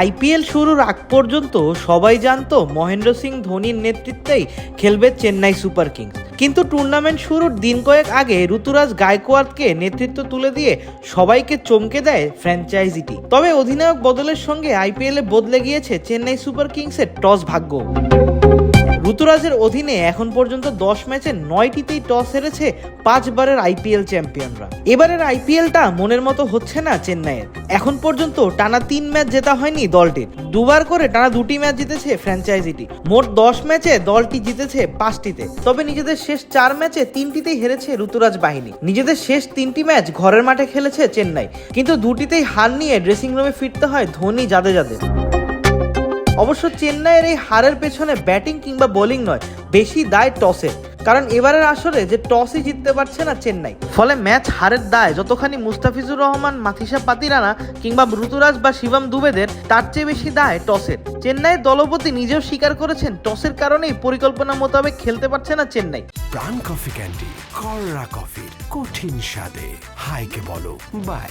IPL শুরুর আগ পর্যন্ত সবাই জানত মহেন্দ্র সিং ধোনির নেতৃত্বেই খেলবে চেন্নাই সুপার কিংস। কিন্তু টুর্নামেন্ট শুরুর দিন কয়েক আগে ঋতুরাজ গায়কোয়াড়কে নেতৃত্ব তুলে দিয়ে সবাইকে চমকে দেয় ফ্র্যাঞ্চাইজিটি তবে অধিনায়ক বদলের সঙ্গে আইপিএলে বদলে গিয়েছে চেন্নাই সুপার কিংসের টস ভাগ্য। ঋতুরাজের অধীনে এখন পর্যন্ত দশ ম্যাচে নয়টিতেই টস হেরেছে পাঁচবারের আইপিএল চ্যাম্পিয়নরা। এবারের আইপিএলটা মনের মতো হচ্ছে না চেন্নাইয়ের। এখন পর্যন্ত টানা তিন ম্যাচ জেতা হয়নি দলটির। দুবার করে টানা দুটি ম্যাচ জিতেছে ফ্র্যাঞ্চাইজিটি। মোট দশ ম্যাচে দলটি জিতেছে পাঁচটিতে। তবে নিজেদের শেষ চার ম্যাচে তিনটিতেই হেরেছে ঋতুরাজ বাহিনী। নিজেদের শেষ তিনটি ম্যাচ ঘরের মাঠে খেলেছে চেন্নাই। কিন্তু দুটিতেই হার নিয়ে ড্রেসিং রুমে ফিরতে হয় ধোনি জাদেজাদের অবশ্য চেন্নাইয়ের এই হারের পেছনে ব্যাটিং কিংবা বোলিং নয়, বেশি দায় টসের কারণ এবারের আসরে যে টসই জিততে পারছে না চেন্নাই। ফলে ম্যাচ হারের দায়, যতখানি মুস্তাফিজুর রহমান মাথিসা পাতিরানা কিংবা ঋতুরাজ বা শিবম দুবেদের, তার চেয়ে বেশি দায় টসের। চেন্নাইয়ের দলপতি নিজেও স্বীকার করেছেন, টসের কারণেই পরিকল্পনা মোতাবেক খেলতে পারছে না চেন্নাই। প্রাণ কফি ক্যান্ডি, কররা কফির কঠিন স্বাদে। হাইকে বলো, বাই।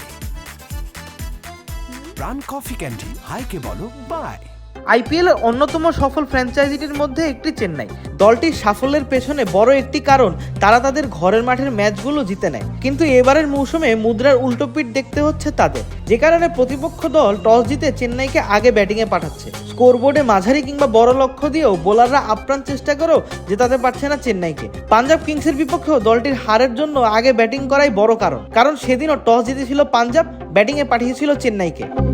প্রাণ কফি ক্যান্ডি, হাইকে বলো, বাই। আইপিএল এর অন্যতম সফল ফ্র্যাঞ্চাইজিটির মধ্যে একটি চেন্নাই। দলটির সাফল্যের পেছনে বড় একটি কারণ, তারা তাদের ঘরের মাঠের ম্যাচগুলো জিতে নেয়। কিন্তু এবারের মৌসুমে মুদ্রার উল্টোপিট দেখতে হচ্ছে তাদের। যে কারণে প্রতিপক্ষ দল টস জিতে চেন্নাইকে আগে ব্যাটিংয়ে পাঠাচ্ছে। স্কোরবোর্ডে মাঝারি কিংবা বড় লক্ষ্য দিয়েও বোলাররা আপ্রাণ চেষ্টা করেও জেতাতে পারছে না চেন্নাইকে। পাঞ্জাব কিংসের বিপক্ষেও দলটির হারের জন্য আগে ব্যাটিং করাই বড় কারণ। কারণ সেদিনও টস জিতেছিল পাঞ্জাব, ব্যাটিংয়ে পাঠিয়েছিল চেন্নাইকে।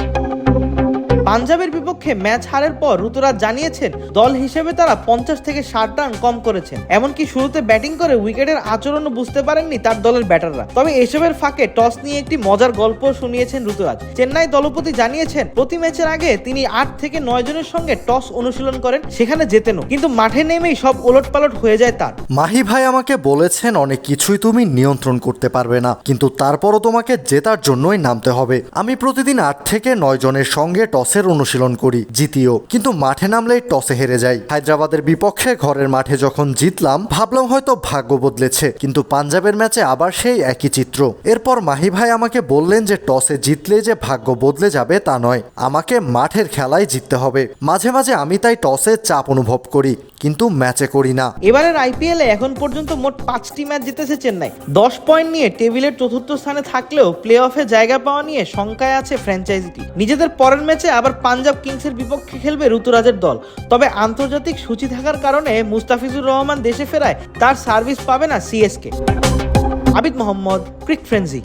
পাঞ্জাবের বিপক্ষে ম্যাচ হারের পর ঋতুরাজ জানিয়েছেন, দল হিসেবে তারা পঞ্চাশ থেকে ষাট রান কম করেছেন। এমনকি শুরুতে ব্যাটিং করে উইকেটের আচরণও বুঝতে পারেননি তার দলের ব্যাটাররা। তবে এসবের ফাঁকে টস নিয়ে একটি মজার গল্প শুনিয়েছেন ঋতুরাজ। চেন্নাই দলপতি জানিয়েছেন, প্রতি ম্যাচের আগে তিনি আট থেকে নয় জনের সঙ্গে টস অনুশীলন করেন, সেখানে জেতেনও। কিন্তু মাঠে নেমেই সব ওলটপালট হয়ে যায় তার। মাহি ভাই আমাকে বলেছেন, অনেক কিছুই তুমি নিয়ন্ত্রণ করতে পারবে না, কিন্তু তারপরও তোমাকে জেতার জন্যই নামতে হবে। আমি প্রতিদিন আট থেকে নয় জনের সঙ্গে টসের অনুশীলন করি, জিতিও। কিন্তু মাঠে নামলেই টসে হেরে যাই। হায়দ্রাবাদের বিপক্ষে ঘরের মাঠে যখন জিতলাম, ভাবলাম হয়তো ভাগ্য বদলেছে, কিন্তু পাঞ্জাবের ম্যাচে আবার সেই একই চিত্র। এরপর মাহি ভাই আমাকে বললেন যে টসে জিতলে যে ভাগ্য বদলে যাবে তা নয়, আমাকে মাঠের খেলায় জিততে হবে। মাঝে মাঝে আমি তাই টসে চাপ অনুভব করি। কিন্তু ম্যাচে করি না। এবারের আইপিএলে এখন পর্যন্ত মোট পাঁচটি ম্যাচ জিতেছে চেন্নাই। দশ পয়েন্ট নিয়ে টেবিলের চতুর্থ স্থানে থাকলেও প্লে অফে জায়গা পাওয়া নিয়ে শঙ্কায় আছে ফ্র্যাঞ্চাইজিটি নিজেদের পরের ম্যাচে আবার পাঞ্জাব কিংসের বিপক্ষে খেলবে ঋতুরাজের দল। তবে আন্তর্জাতিক সূচি থাকার কারণে মুস্তাফিজুর রহমান দেশে ফেরায় তার সার্ভিস পাবে না CSK Abid Mohammad cric frenzy